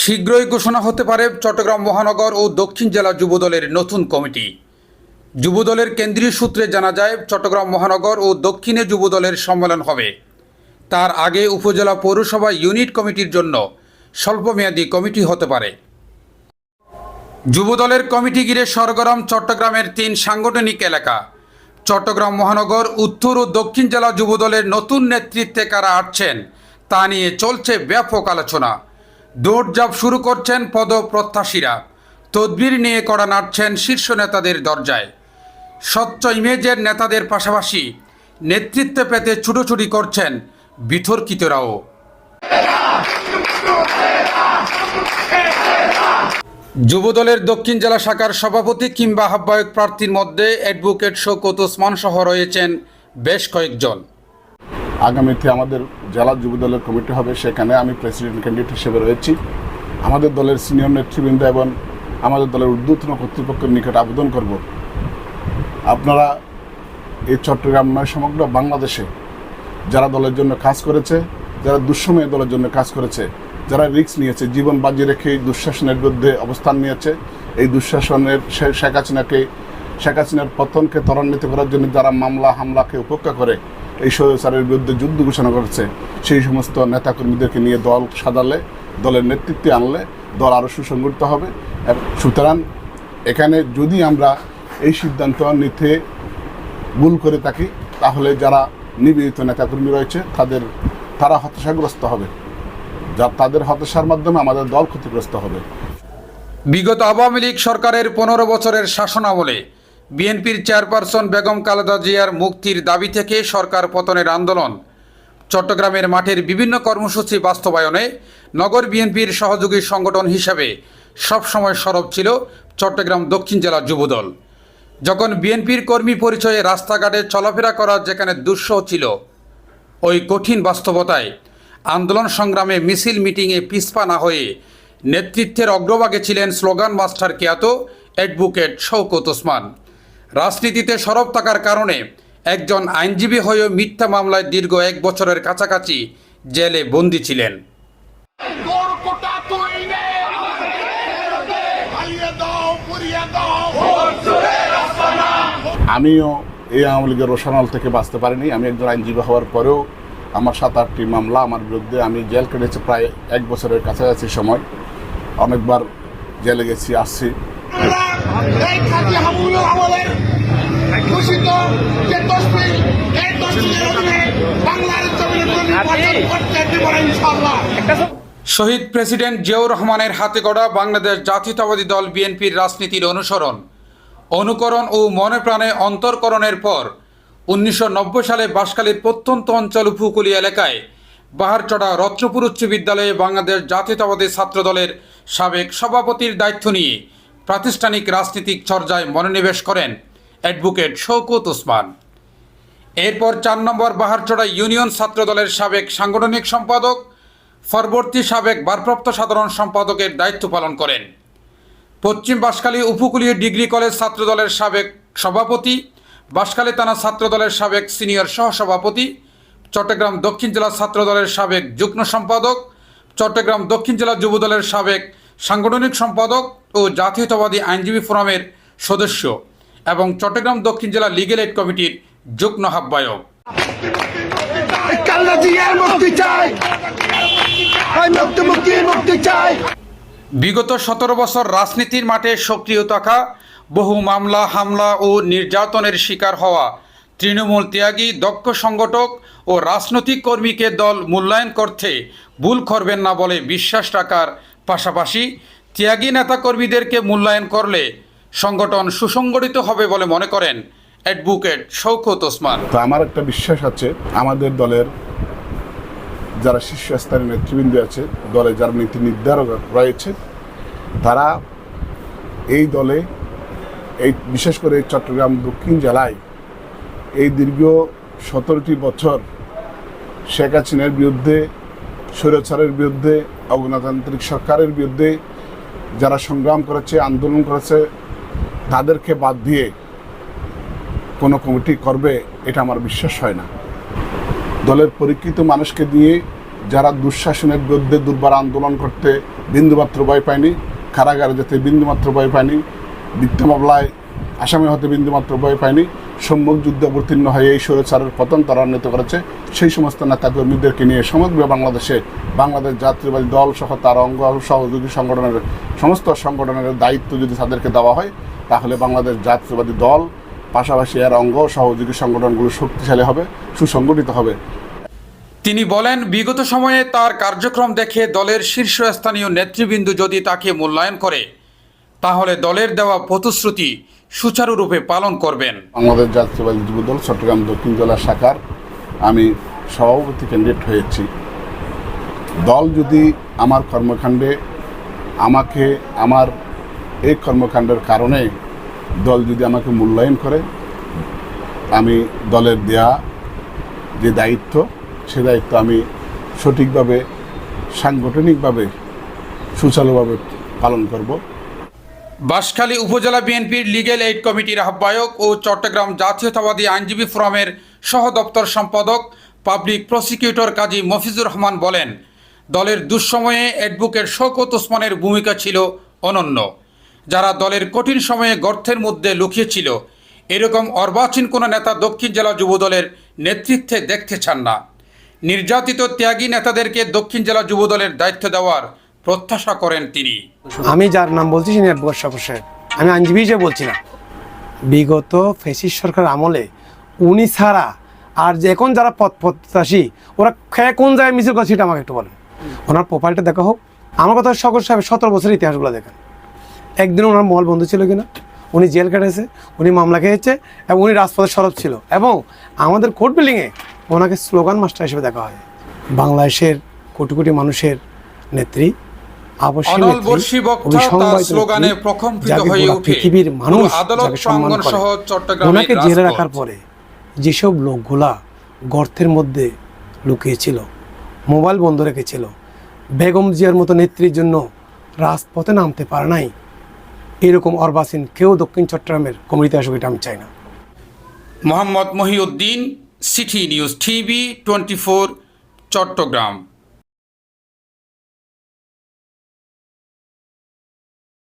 শীঘ্রই ঘোষণা হতে পারে চট্টগ্রাম মহানগর ও দক্ষিণ জেলা যুবদলের নতুন কমিটি। যুবদলের কেন্দ্রীয় সূত্রে জানা যায়, চট্টগ্রাম মহানগর ও দক্ষিণে যুবদলের সম্মেলন হবে। তার আগে উপজেলা পৌরসভা ইউনিট কমিটির জন্য স্বল্পমেয়াদী কমিটি হতে পারে। যুবদলের কমিটি ঘিরে সরগরম চট্টগ্রামের তিন সাংগঠনিক এলাকা। চট্টগ্রাম মহানগর, উত্তর ও দক্ষিণ জেলা যুবদলের নতুন নেতৃত্বে কারা আসছেন, তা নিয়ে চলছে ব্যাপক আলোচনা। দৌড়ঝাঁপ শুরু করছেন পদপ্রত্যাশীরা। তদবির নিয়ে কড়া নাড়ছেন শীর্ষ নেতাদের দরজায়। স্বচ্ছ ইমেজের নেতাদের পাশাপাশি নেতৃত্ব পেতে ছুটোছুটি করছেন বিতর্কিতরাও। যুবদলের দক্ষিণ জেলা শাখার সভাপতি কিংবা আহ্বায়ক প্রার্থীর মধ্যে অ্যাডভোকেট শৌকত ওসমান সহ রয়েছেন বেশ কয়েকজন। আগামীতে আমাদের জেলা যুব দলের কমিটি হবে। সেখানে আমি প্রেসিডেন্ট ক্যান্ডিডেট হিসেবে রয়েছি। আমাদের দলের সিনিয়র নেতৃবৃন্দ এবং আমাদের দলের ঊর্ধ্বতন কর্তৃপক্ষের নিকট আবেদন করব। আপনারা এই চট্টগ্রাম নয়, সমগ্র বাংলাদেশে যারা দলের জন্য কাজ করেছে, যারা দুঃসময়ে দলের জন্য কাজ করেছে, যারা রিস্ক নিয়েছে, জীবন বাজি রেখে দুঃশাসনের বিরুদ্ধে অবস্থান নিয়েছে, এই দুঃশাসনের শেখ হাসিনাকে, শেখ হাসিনার পতনকে ত্বরান্বিত করার জন্য যারা মামলা, হামলাকে উপেক্ষা করে এই স্বৈরাচারের বিরুদ্ধে যুদ্ধ ঘোষণা করেছে। সেই সমস্ত নেতাকর্মীদেরকে নিয়ে দল সাজালে, দলের নেতৃত্বে আনলে দল আরও সুসংগঠিত হবে। সুতরাং এখানে যদি আমরা এই সিদ্ধান্ত নিতে ভুল করে থাকি, তাহলে যারা নিবেদিত নেতাকর্মী রয়েছে, তাদের, তারা হতাশাগ্রস্ত হবে। যা তাদের হতাশার মাধ্যমে আমাদের দল ক্ষতিগ্রস্ত হবে। বিগত আওয়ামী লীগ সরকারের পনেরো বছরের শাসনামলে বিএনপির চেয়ারপারসন বেগম খালেদা জিয়ার মুক্তির দাবি থেকে সরকার পতনের আন্দোলন। চট্টগ্রামের মাঠের বিভিন্ন কর্মসূচি বাস্তবায়নে নগর বিএনপির সহযোগী সংগঠন হিসাবে সবসময় সরব ছিল চট্টগ্রাম দক্ষিণ জেলা যুবদল। যখন বিএনপির কর্মী পরিচয়ে রাস্তাঘাটে চলাফেরা করা যেখানে দুঃসহ ছিল, ওই কঠিন বাস্তবতায় আন্দোলন সংগ্রামে মিছিল মিটিংয়ে পিছপা না হয়ে নেতৃত্বের অগ্রভাগে ছিলেন স্লোগান মাস্টার কেয়াত অ্যাডভোকেট শওকত ওসমান। রাজনীতিতে সরব থাকার কারণে একজন আইনজীবী হয়েও মিথ্যা মামলায় দীর্ঘ এক বছরের কাছাকাছি জেলে বন্দী ছিলেন। আমিও এই আওয়ামী লীগের রোশানল থেকে বাঁচতে পারিনি। আমি একজন আইনজীবী হওয়ার পরেও আমার সাত আটটি মামলা আমার বিরুদ্ধে আমি জেল কেটেছি প্রায় এক বছরের কাছাকাছি সময়। অনেকবার জেলে গেছি আসছি এই খাদ্য হামুল আমলের ঘোষিত যে তসবির এই তসবিরের অধীনে বাংলার জমিনে নির্বাচন করতে দিব ইনশাআল্লাহ। শহীদ প্রেসিডেন্ট জিয়াউর রহমানের হাতে গড়া বাংলাদেশ জাতীয়তাবাদী দল বিএনপির রাজনীতির অনুসরণ অনুকরণ ও মনে প্রাণে অন্তর্করণের পর উনিশশো নব্বই সালে বাঁশখালীর প্রত্যন্ত অঞ্চল উপকূলী এলাকায় বাহারচড়া রত্নপুর উচ্চ বিদ্যালয়ে বাংলাদেশ জাতীয়তাবাদী ছাত্রদলের সাবেক সভাপতির দায়িত্ব নিয়ে প্রাতিষ্ঠানিক রাজনীতিক চর্যায় মনোনিবেশ করেন। অ্যাডভোকেট শওকত ওসমান। এরপর চার নম্বর বাহারচড়া ইউনিয়ন ছাত্রদলের সাবেক সাংগঠনিক সম্পাদক, পরবর্তী সাবেক ভারপ্রাপ্ত সাধারণ সম্পাদকের দায়িত্ব পালন করেন। পশ্চিম বাসকালী উপকূলীয় ডিগ্রি কলেজ ছাত্রদলের সাবেক সভাপতি, বাঁশখালী থানা ছাত্রদলের সাবেক সিনিয়র সহসভাপতি, চট্টগ্রাম দক্ষিণ জেলা ছাত্রদলের সাবেক যুগ্ম সম্পাদক, চট্টগ্রাম দক্ষিণ জেলা যুবদলের সাবেক সাংগঠনিক সম্পাদক ও জাতীয়তাবাদী আইনজীবী ফোরামের সদস্য। এবং চট্টগ্রাম দক্ষিণ জেলা লিগেল এইড কমিটির যুগ্ম আহ্বায়ক। বিগত সতেরো বছর রাজনীতির মাঠে সক্রিয় থাকা বহু মামলা হামলা ও নির্যাতনের শিকার হওয়া তৃণমূল ত্যাগী দক্ষ সংগঠক ও রাজনৈতিক কর্মীকে দল মূল্যায়ন করতে ভুল করবেন না বলে বিশ্বাস রাখার পাশাপাশি ত্যাগী নেতাকর্মীদেরকে মূল্যায়ন করলে সংগঠন সুসংগঠিত হবে বলে মনে করেন অ্যাডভোকেট শওকত ওসমান। তো আমার একটা বিশ্বাস আছে, আমাদের দলের যারা শীর্ষস্থানীয় নেতৃবৃন্দ আছে, দলে যারা নীতি নির্ধারক রয়েছে, তারা এই দলে, এই বিশেষ করে চট্টগ্রাম দক্ষিণ জেলায় এই দীর্ঘ সতেরোটি বছর শেখ হাসিনার বিরুদ্ধে, স্বৈরাচারের বিরুদ্ধে, অগণতান্ত্রিক সরকারের বিরুদ্ধে যারা সংগ্রাম করেছে, আন্দোলন করেছে তাদেরকে বাদ দিয়ে কোনো কমিটি করবে, এটা আমার বিশ্বাস হয় না। দলের পরীক্ষিত মানুষকে দিয়ে যারা দুঃশাসনের বিরুদ্ধে দুর্বার আন্দোলন করতে বিন্দুমাত্র ভয় পায়নি, কারাগারে যেতে বিন্দুমাত্র ভয় পায়নি মিথ্যা মামলায় আসামি হতে বিন্দুমাত্র ভয় পায়নি, সম্মুখ যুদ্ধে অবতীর্ণ হয়ে এই স্বৈরাচারের পতন ত্বরান্বিত করেছে, সেই সমস্ত নেতাকর্মীদেরকে নিয়ে সমগ্র বাংলাদেশে বাংলাদেশ জাতীয়বাদী দল সহ তার অঙ্গ সহযোগী সংগঠনের, সমস্ত সংগঠনের দায়িত্ব যদি তাদেরকে দেওয়া হয় তাহলে বাংলাদেশ জাতীয়বাদী দল পাশাপাশি এর অঙ্গ সহযোগী সংগঠনগুলো শক্তিশালী হবে সুসংগঠিত হবে। তিনি বলেন বিগত সময়ে তার কার্যক্রম দেখে দলের শীর্ষস্থানীয় নেতৃবৃন্দ যদি তাকে মূল্যায়ন করে তাহলে দলের দেওয়া প্রতিশ্রুতি সুচারুরূপে পালন করবেন। বাংলাদেশ জাতীয়বাদী যুবদল চট্টগ্রাম দক্ষিণ জেলা শাখার আমি সভাপতি ক্যান্ডিডেট হয়েছি। দল যদি আমার কর্মকাণ্ডে আমাকে আমার এই কর্মকাণ্ডের কারণে দল যদি আমাকে মূল্যায়ন করে, আমি দলের দেয়া যে দায়িত্ব, সে দায়িত্ব আমি সঠিকভাবে, সাংগঠনিকভাবে, সুচারুভাবে পালন করব। বাঁশখালী উপজেলা বিএনপির লিগেল এইড কমিটির আহ্বায়ক ও চট্টগ্রাম জাতীয়তাবাদী আইনজীবী ফোরামের সহ দপ্তর সম্পাদক, পাবলিক প্রসিকিউটর কাজী মফিজুর রহমান বলেন, দলের দুঃসময়ে অ্যাডভোকেট শওকত ওসমানের ভূমিকা ছিল অনন্য। যারা দলের কঠিন সময়ে গর্তের মধ্যে লুকিয়েছিল। এরকম অর্বাচীন কোনো নেতা দক্ষিণ জেলা যুবদলের নেতৃত্বে দেখতে চান না। নির্যাতিত ত্যাগী নেতাদেরকে দক্ষিণ জেলা যুবদলের দায়িত্ব দেওয়ার প্রত্যাশা করেন তিনি। আমি যার নাম বলছি আমি আইনজীবী হিসেবে বলছি না। বিগত ফেসিস সরকার আমলে উনি ছাড়া আর যে এখন যারা পথ প্রত্যাশী, ওরা খেয়ে কোন জায়গায় মিছিল করছে সেটা আমাকে একটু বলেন। ওনার প্রোফাইলটা দেখা হোক। আমার কথা সকল সাহেব সতেরো বছরের ইতিহাসগুলো দেখেন। একদিন ওনার মহল বন্ধু ছিল কিনা? উনি জেল কেটেছে উনি মামলা খেয়েছে এবং উনি রাজপথে সরব ছিল। এবং আমাদের কোর্ট বিল্ডিংয়ে ওনাকে স্লোগান মাস্টার হিসেবে দেখা হয়। বাংলাদেশের কোটি কোটি মানুষের নেত্রী পৃথিবীর মানুষ ওনাকে জেলে রাখার পরে যেসব লোকগুলা গর্তের মধ্যে লুকিয়েছিল মোবাইল বন্ধ রেখেছিল বেগম জিয়ার মতো নেত্রীর জন্য রাজপথে নামতে পারে নাই এরকম অর্বাসীন কেউ দক্ষিণ চট্টগ্রামের কমিটিতে আসবে এটা আমি চাই না। Mohammad Mohiuddin, city news TV twenty four, Chattogram.